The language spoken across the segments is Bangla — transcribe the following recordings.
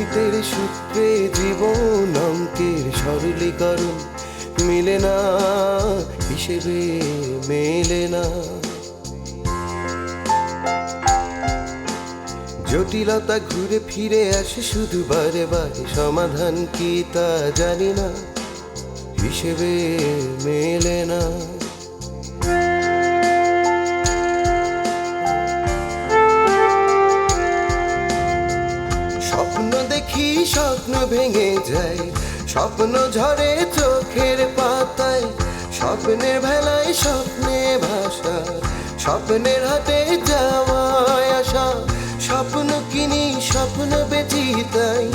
গণিতের সূত্রে জীবন অঙ্কের সরলীকরণ মিলে না, হিসেবে মেলে না। জটিলতা ঘুরে ফিরে আসে শুধু বারে বারে, সমাধান কি তা জানি না, হিসেবে মেলে না। স্বপ্ন ভেঙে যায়, স্বপ্ন ঝরে চোখের পাতায়, স্বপ্নের ভেলায় স্বপ্নে ভাষা স্বপ্নের হাতে যাওয়ায় আসা, স্বপ্ন কিনি, স্বপ্ন বেচি তাই,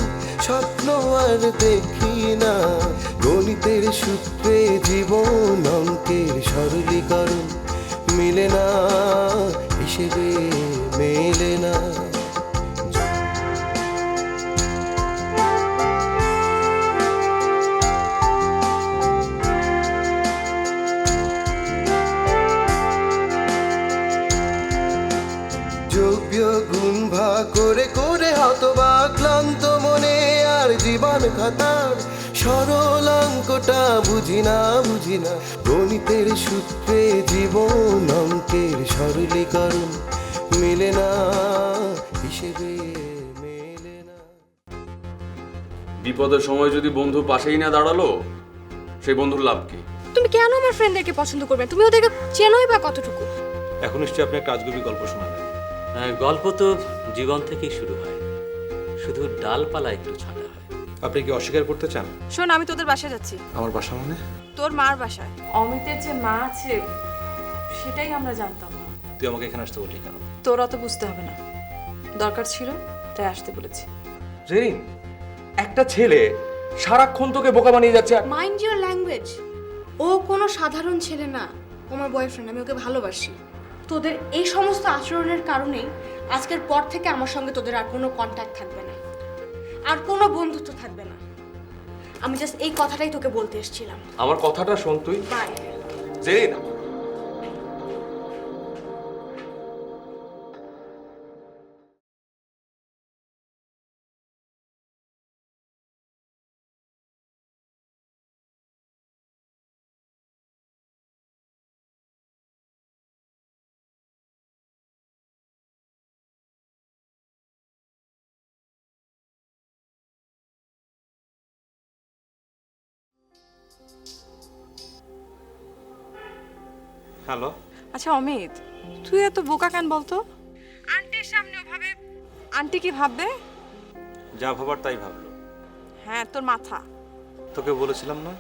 স্বপ্ন আর দেখি না, গণিতের সূত্রে জীবন অঙ্কের সরলীকরণ, মিলে না হিসেবে মেলে না। খাতার সরল অঙ্কটা বুঝি না বুঝি না। গণিতের সূত্রে জীবন অঙ্কের সরলীকরণ মেলে না হিসেবে মেলে না। বিপদের সময় যদি বন্ধু পাশেই না দাঁড়াল সেই বন্ধুর লাভ কি? তুমি কেন আমার ফ্রেন্ডদেরকে পছন্দ করবে? তুমি ওদেরকে চেনোই বা কতটুকু? এখন নিশ্চয়ই আপনি একটা আজগুবি গল্প শোনাবেন। হ্যাঁ, গল্প তো জীবন থেকেই শুরু হয়। শুধু ডালপালা একটু হয় আপনি কি অস্বীকার করতে চান? শোন আমি তোদের বাসায় যাচ্ছি। আমার বাসা মানে? তোর মার বাসায়। অমিতের যে মা আছে সেটাই আমরা জানতাম না। তুই আমাকে এখানে আসতে বললি কেন? তোর অত বুঝতে হবে না। দরকার ছিল তাই আসতে বলেছি। জেরিন একটা ছেলে সারাক্ষণ তোকে বোকা বানিয়ে যাচ্ছে আর মাইন্ড ইউর ল্যাঙ্গুয়েজ ও কোনো সাধারণ ছেলে না। ও আমার বয়ফ্রেন্ড আমি ওকে ভালোবাসি। তোদের এই সমস্ত আচরণের কারণেই আজকের পর থেকে আমার সঙ্গে তোদের আর কোনো কন্ট্যাক্ট থাকবে না। আর কোনো বন্ধুত্ব থাকবে না। আমি জাস্ট এই কথাটাই তোকে বলতে এসেছিলাম। আমার কথাটা শোন তুই। বাই জেরিন। হ্যালো? আচ্ছা অমিত তুই এত বোকা কেন বলতো? আন্টির সামনে ওভাবে আন্টি কি ভাববে? যা ভাবার তাই ভাবলো। হ্যাঁ তোর মাথা। তোকে বলেছিলাম না?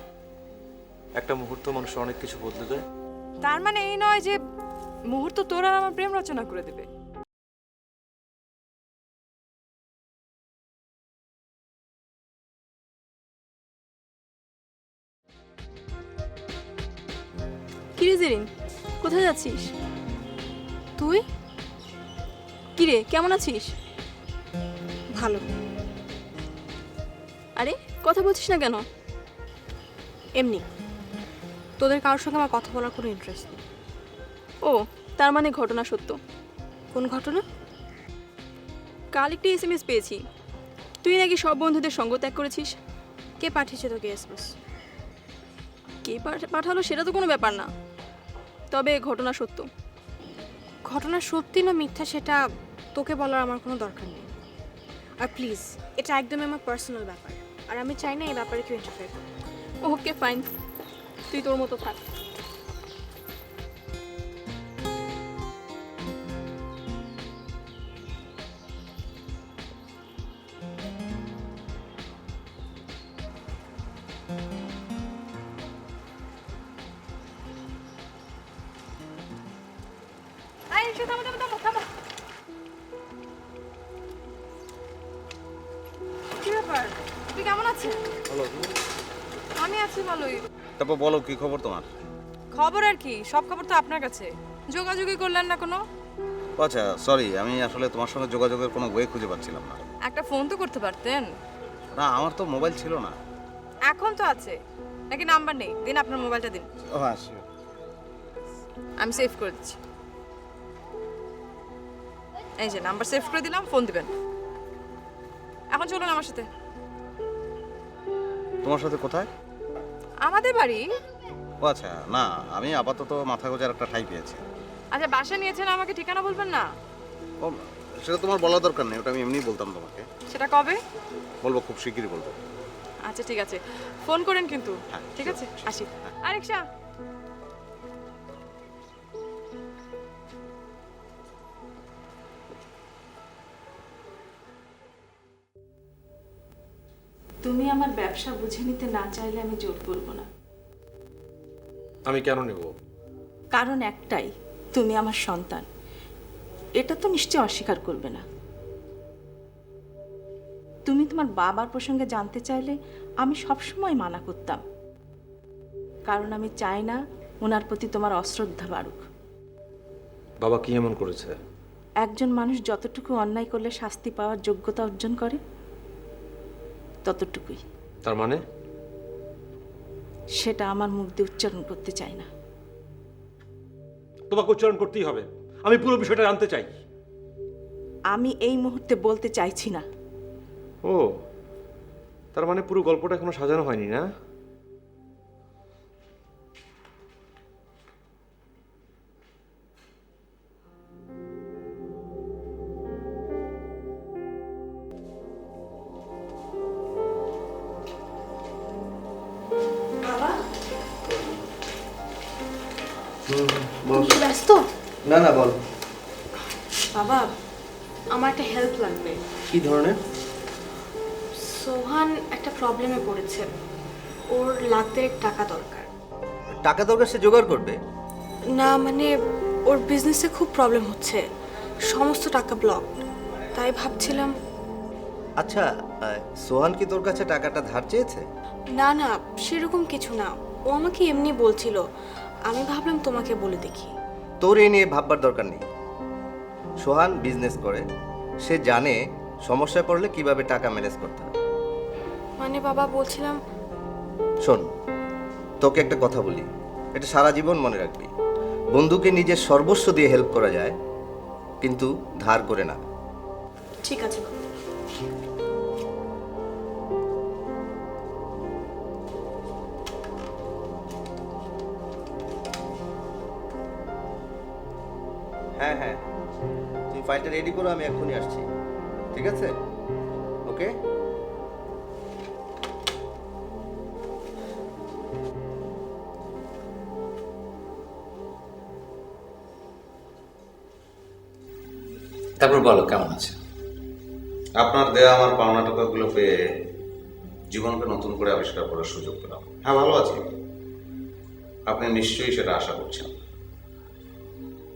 একটা মুহূর্ত মানুষের অনেক কিছু বদলে দেয় তার মানে এই নয় যে মুহূর্ত তোর আর আমার প্রেম রচনা করে দেবে। কিরে জেরিন কোথায় যাচ্ছিস? তুই? কিরে, কেমন আছিস? ভালো। আরে, কথা বলছিস না কেন? এমনি। তোদের কারোর সঙ্গে আমার কথা বলার কোনো ইন্টারেস্ট নেই। ও, তার মানে ঘটনা সত্য। কোন ঘটনা? কাল একটি এস এম এস পেয়েছি। তুই নাকি সব বন্ধুদের সঙ্গ ত্যাগ করেছিস? কে পাঠিয়েছে তোকে এসএমএস কে পাঠালো সেটা তো কোনো ব্যাপার না। তবে ঘটনা সত্য। ঘটনা সত্যি না মিথ্যা সেটা তোকে বলার আমার কোনো দরকার নেই। আর প্লিজ এটা একদমই আমার পার্সোনাল ব্যাপার। আর আমি চাই না এই ব্যাপারে কেউ ইন্টারফেয়ার ওকে ফাইন তুই তোর মতো থাক। ব্যাপার? তুই কেমন আছিস? আমি আছি ভালোই। তারপর বলো কি খবর তোমার? খবর আর কি সব খবর তো আপনার কাছে। যোগাযোগই করলেন না কোনো? আচ্ছা সরি আমি আসলে তোমার সঙ্গে যোগাযোগের কোনো ওয়ে খুঁজে পাচ্ছিলাম না। একটা ফোন তো করতে পারতেন। না আমার তো মোবাইল ছিল না। এখন তো আছে। নাকি নাম্বার নেই? দিন আপনার মোবাইলটা দিন। ও হ্যাঁ আমি সেভ করে দিচ্ছি। এই যে নাম্বার সেভ করে দিলাম ফোন দিবেন। এখন চলুন আমার সাথে। তোমার সাথে কোথায়? আমাদের বাড়ি? ও আচ্ছা না আমি আপাতত মাথা গোজার একটা ঠাই পেয়েছি। আচ্ছা বাসা নিয়েছেন আমাকে ঠিকানা বলবেন না? ও সেটা তোমার বলা দরকার নেই ওটা আমি এমনিই বলতাম তোমাকে। সেটা কবে? বলব খুব শিগগিরই বলব। আচ্ছা ঠিক আছে। ফোন করেন কিন্তু। হ্যাঁ, ঠিক আছে? আসি। হ্যাঁ। আরেকশা। তুমি আমার ব্যবসা বুঝে নিতে না চাইলে আমি জোর করব না। আমি কেন নেব? কারণ একটাই তুমি আমার সন্তান। এটা তো নিশ্চয় অস্বীকার করবে না। তুমি তোমার বাবার প্রসঙ্গে জানতে চাইলে আমি সবসময় মানা করতাম। কারণ আমি চাই না ওনার প্রতি তোমার অশ্রদ্ধা বাড়ুক। বাবা কি এমন করেছে? একজন মানুষ যতটুকু অন্যায় করলে শাস্তি পাওয়ার যোগ্যতা অর্জন করে ততটুকুই। তার মানে? সেটা আমার মুখ দিয়ে উচ্চারণ করতে চাই না। তোমাকে উচ্চারণ করতেই হবে। আমি পুরো বিষয়টা জানতে চাই। আমি এই মুহূর্তে বলতে চাইছি না। ও তার মানে পুরো গল্পটা এখনও সাজানো হয়নি না? সোহান একটা প্রবলেমে পড়েছে। ওর লাখ দেড়েক টাকা দরকার। টাকা দরকার সে জোগাড় করবে? না মানে ওর বিজনেসে খুব প্রবলেম হচ্ছে। সমস্ত টাকা ব্লক তাই ভাবছিলাম আচ্ছা আহ, সোহান কি তোর কাছে টাকাটা ধার চেয়েছে? না না সেরকম কিছু না। ও আমাকে এমনি বলছিল। আমি ভাবলাম তোমাকে বলে দেখি। তোর এ নিয়ে ভাববার দরকার নেই। সোহান বিজনেস করে। সে জানে সমস্যায় পড়লে কীভাবে টাকা ম্যানেজ করতে হয়। মানে বাবা বলছিলাম শোন তোকে একটা কথা বলি। এটা সারা জীবন মনে রাখবি। বন্ধুকে নিজের সর্বস্ব দিয়ে হেল্প করা যায় কিন্তু ধার করে না। ঠিক আছে। হ্যাঁ হ্যাঁ। তুমি ফাইলটা রেডি করো আমি এক্ষুনি আসছি। ঠিক আছে? ওকে তারপর বলো কেমন আছে? আপনার দেয়া আমার পাওনা টাকাগুলো পেয়ে জীবনকে নতুন করে আবিষ্কার করার সুযোগ পেলাম। হ্যাঁ ভালো আছি। আপনি নিশ্চয়ই সেটা আশা করছেন।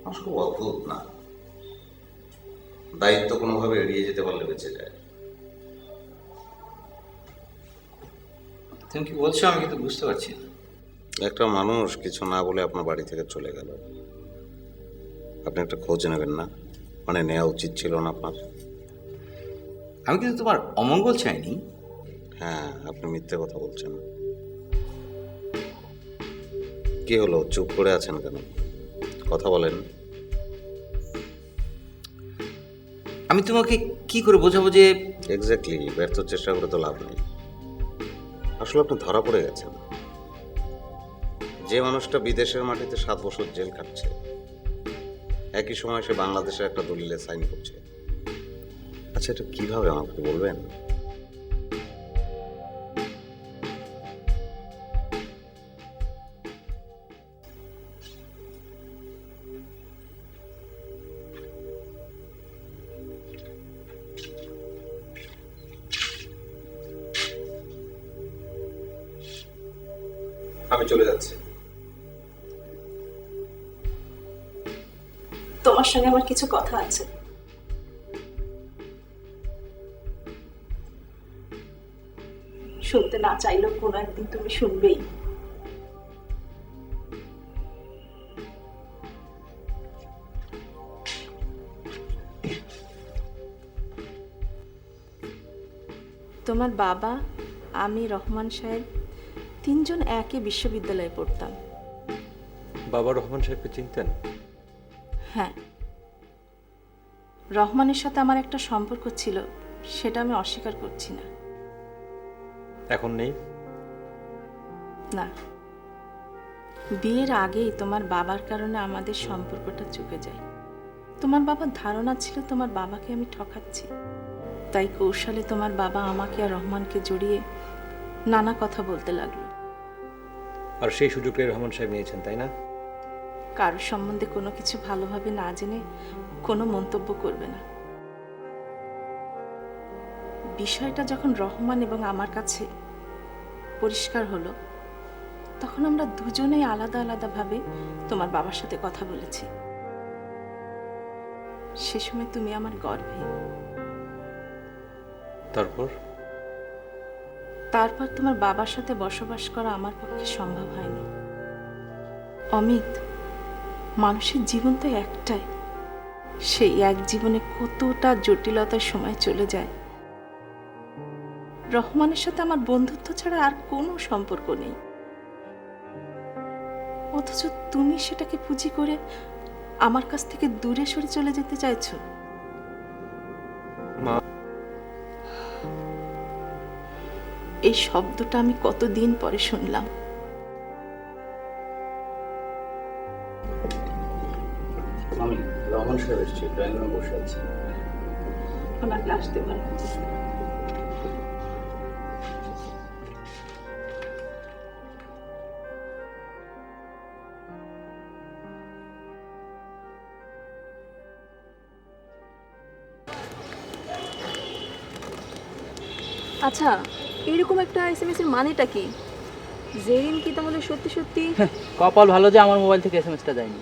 আমার খুব অদ্ভুত না। দায়িত্ব কোনোভাবে এড়িয়ে যেতে পারলে বেঁচে যায়। তুমি কি বলছো? আমি কিন্তু বুঝতে পারছি না। একটা মানুষ কিছু না বলে আপনার বাড়ি থেকে চলে গেল। আপনি একটা খোঁজ নেবেন না? মানে নেওয়া উচিত ছিল না আপনার? আমি কিন্তু তোমার অমঙ্গল চাইনি। হ্যাঁ আপনি মিথ্যে কথা বলছেন। কি হলো? চুপ করে আছেন কেন? কথা বলেন। আমি তোমাকে কি করে বোঝাবো যে এক্স্যাক্টলি ব্যর্থ চেষ্টা করে তো লাভ নেই। আসলে আপনি ধরা পড়ে গেছেন। যে মানুষটা বিদেশের মাটিতে সাত বছর জেল কাটছে একই সময় সে বাংলাদেশের একটা দলিলে সাইন করছে। আচ্ছা এটা কীভাবে আমাকে বলবেন? আমি চলে যাচ্ছি। তোমার সঙ্গে আমার কিছু কথা আছে। শুনতে না চাইলেও কোনো একদিন তুমি শুনবেই। তোমার বাবা আমি রহমান সাহেব তিনজন একই বিশ্ববিদ্যালয়ে পড়তাম। বাবা রহমান সাহেবকে চিনতেন? হ্যাঁ। রহমানের সাথে আমার একটা সম্পর্ক ছিল সেটা আমি অস্বীকার করছি না। এখন নেই? না। বিয়ের আগেই তোমার বাবার কারণে আমাদের সম্পর্কটা চুকে যায়। তোমার বাবার ধারণা ছিল তোমার বাবাকে আমি ঠকাচ্ছি। তাই কৌশলে তোমার বাবা আমাকে আর রহমানকে জড়িয়ে নানা কথা বলতে লাগল। আর সেই সুযোগটাই রহমান সাহেব নিয়েছেন তাই না? কারোর সম্বন্ধে কোনো কিছু ভালোভাবে না জেনে কোনো মন্তব্য করবে না। বিষয়টা যখন রহমান এবং আমার কাছে পরিষ্কার হলো তখন আমরা দুজনেই আলাদা আলাদাভাবে তোমার বাবার সাথে কথা বলেছি। সে সময় তুমি আমার গর্ভে। তারপর? তারপর তোমার বাবার সাথে বসবাস করা আমার পক্ষে সম্ভব হয়নি। অমিত মানুষের জীবন তো একটাই। সেই এক জীবনে কতটা জটিলতার সময় চলে যায়। রহমানের সাথে আমার বন্ধুত্ব ছাড়া আর কোনো সম্পর্ক নেই। অথচ তুমি সেটাকে পুঁজি করে আমার কাছ থেকে দূরে সরে চলে যেতে চাইছো। মা। এই শব্দটা আমি কতদিন পরে শুনলাম। সাহেব এসেছি ড্রয়িং রুমে বসে আছি। ওনাকে আসতে আচ্ছা এরকম একটা এস এম এস এর মানেটা কি? জেরিন কি তাহলে সত্যি সত্যি কপাল ভালো যে আমার মোবাইল থেকে এসএমএসটা যায়নি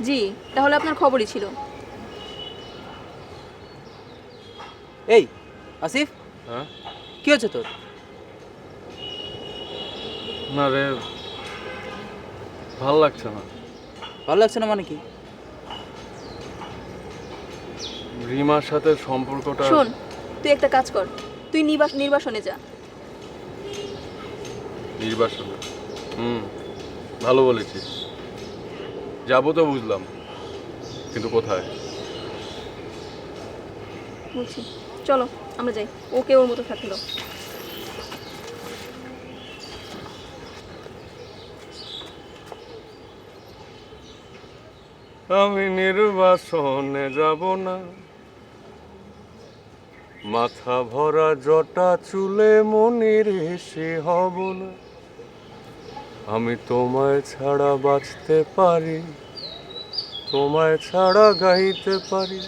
জি তাহলে আপনার খবরই ছিল। এই আসিফ? হ্যাঁ? কি হচ্ছে তোর? না রে ভালো লাগছে না। ভালো লাগছে না মানে কি? রিমার সাথে সম্পর্কটা শোন তুই একটা কাজ কর তুই নিবাস নির্বাসনে যা। নির্বাসন? হুম ভালো বলেছিস। যাব তো বুঝলাম। কিন্তু কোথায়? বলছি চলো আমরা যাই। ওকে ওর মতো থাকতে দাও। আমি নির্বাসনে যাব না। মাথা ভরা জটা চুলে মনির হেসে হব না। আমি তোমায় ছাড়া বাঁচতে পারি তোমায় ছাড়া গাইতে পারি।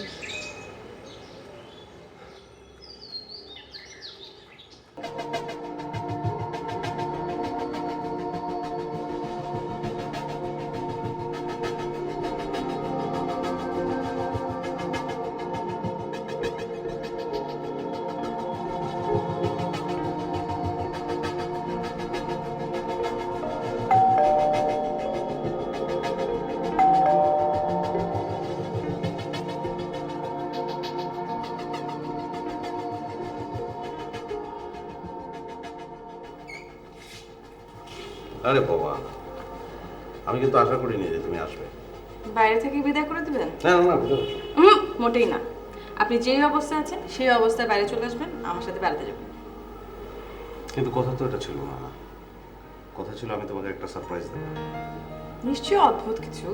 আরে বাবা আমি কিন্তু আশা করিনি যে তুমি আসবে। বাইরে থেকে বিদায় করে দিবেন না না না মোটেই না। আপনি যেই অবস্থায় আছেন সেই অবস্থায় বাইরে চলে আসবেন আমার সাথে বেড়াতে যাবেন। কিন্তু কথা তো এটা ছিল না। কথা ছিল আমি তোমাকে একটা সারপ্রাইজ দেবো। নিশ্চয়ই অদ্ভুত কিছু।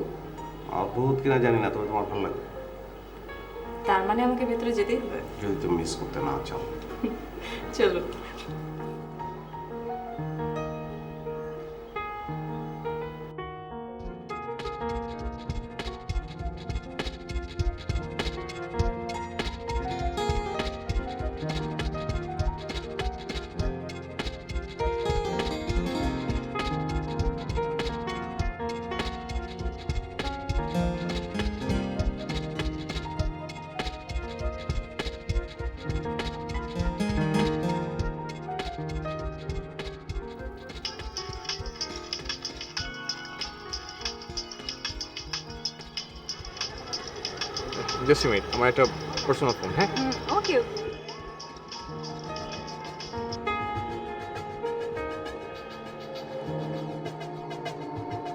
অদ্ভুত কিনা জানি না তবে তোমার ভালো লাগবে। তার মানে আমাকে ভেতরে যেতেই হবে। যদি তুমি মিস করতে না চাও। চলো জাস্ট মিনিট আমার একটা পার্সোনাল ফোন হ্যাঁ? ওকে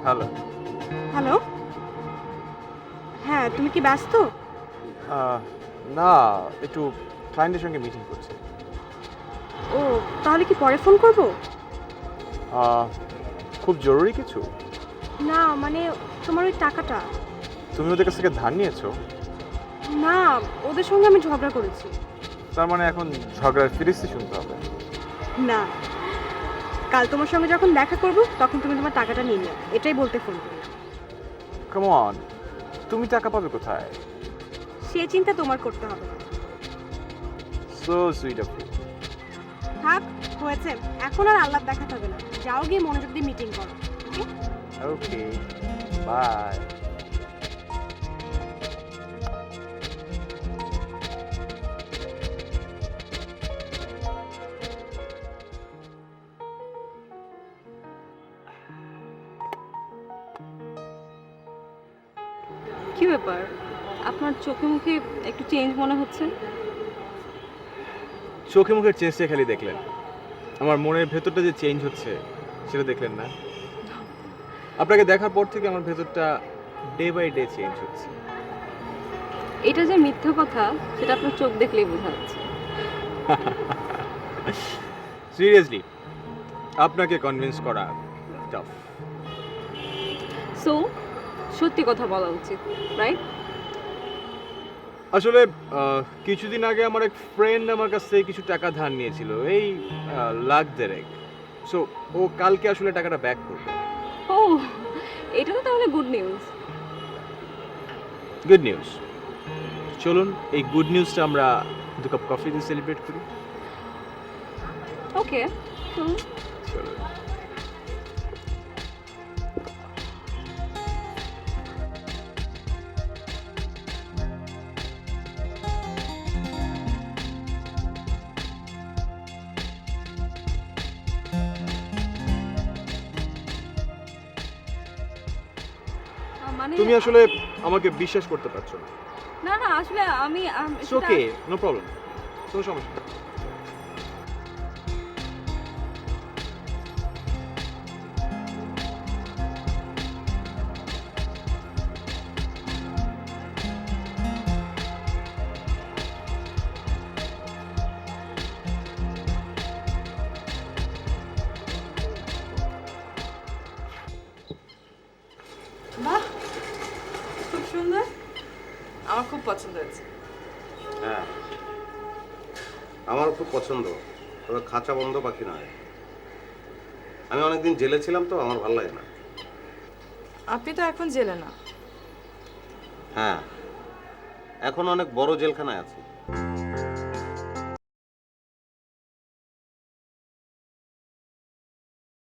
হ্যালো হ্যালো হ্যাঁ তুমি কি ব্যস্ত? না একটু ক্লায়েন্টের সঙ্গে মিটিং করছে। ও তাহলে কি পরে ফোন করব? খুব জরুরি কিছু? না মানে তোমার ওই টাকাটা। তুমি ওদের কাছ থেকে ধার নিয়েছো? না ওদের সঙ্গে আমি ঝগড়া করেছি। তার মানে এখন ঝগড়ার ফিরিস্তি শুনতে হবে। না কাল তোমার সঙ্গে যখন দেখা করব তখন তুমি তোমার টাকাটা নিয়ে নিও এটাই বলতে ফোন করলাম। অন তুমি টাকা পাবে কোথায়? সে চিন্তা তোমার করতে হবে। সো সুইট অফ ইউ থাক হয়েছে। এখন আর আল্লাহ দেখাতে হবে না। যাও গিয়ে মনোযোগ দিয়ে মিটিং করো ওকে ওকে বাই কি ব্যাপার? আপনার চোখে মুখে একটু চেঞ্জ মনে হচ্ছে? চোখে মুখের চেঞ্জটা খালি দেখলেন। আমার মনের ভেতরটা যে চেঞ্জ হচ্ছে সেটা দেখলেন না। আপনাকে দেখার পর থেকে আমার ভেতরটা ডে বাই ডে চেঞ্জ হচ্ছে। এটা যে মিথ্যা কথা সেটা আপনার চোখ দেখলেই বোঝা যাচ্ছে। সিরিয়াসলি আপনাকে কনভিন্স করা টাফ সো সত্যি কথা বলা উচিত রাইট আসলে কিছুদিন আগে আমার এক ফ্রেন্ড আমার কাছ থেকে কিছু টাকা ধার নিয়েছিল এই লাখ দেড়েক। সো ও কালকে আসলে টাকাটা ব্যাক করবে। ও এটা তো তাহলে গুড নিউজ গুড নিউজ চলুন এই গুড নিউজটা আমরা দু কাপ কফি দিয়ে সেলিব্রেট করি। ওকে চলুন চলুন। মানে তুমি আসলে আমাকে বিশ্বাস করতে পারছ না না না আসলে আমি ওকে নো প্রবলেম কোনো সমস্যা নেই। আমার খুব পছন্দ হয়েছে। হ্যাঁ। আমারও খুব পছন্দ। তবে খাঁচা বন্ধ পাখি নয়। আমি অনেকদিন জেলে ছিলাম তো আমার ভালো লাগে না। আপনি তো এখন জেলে না। হ্যাঁ। এখন অনেক বড় জেলখানায় আছি।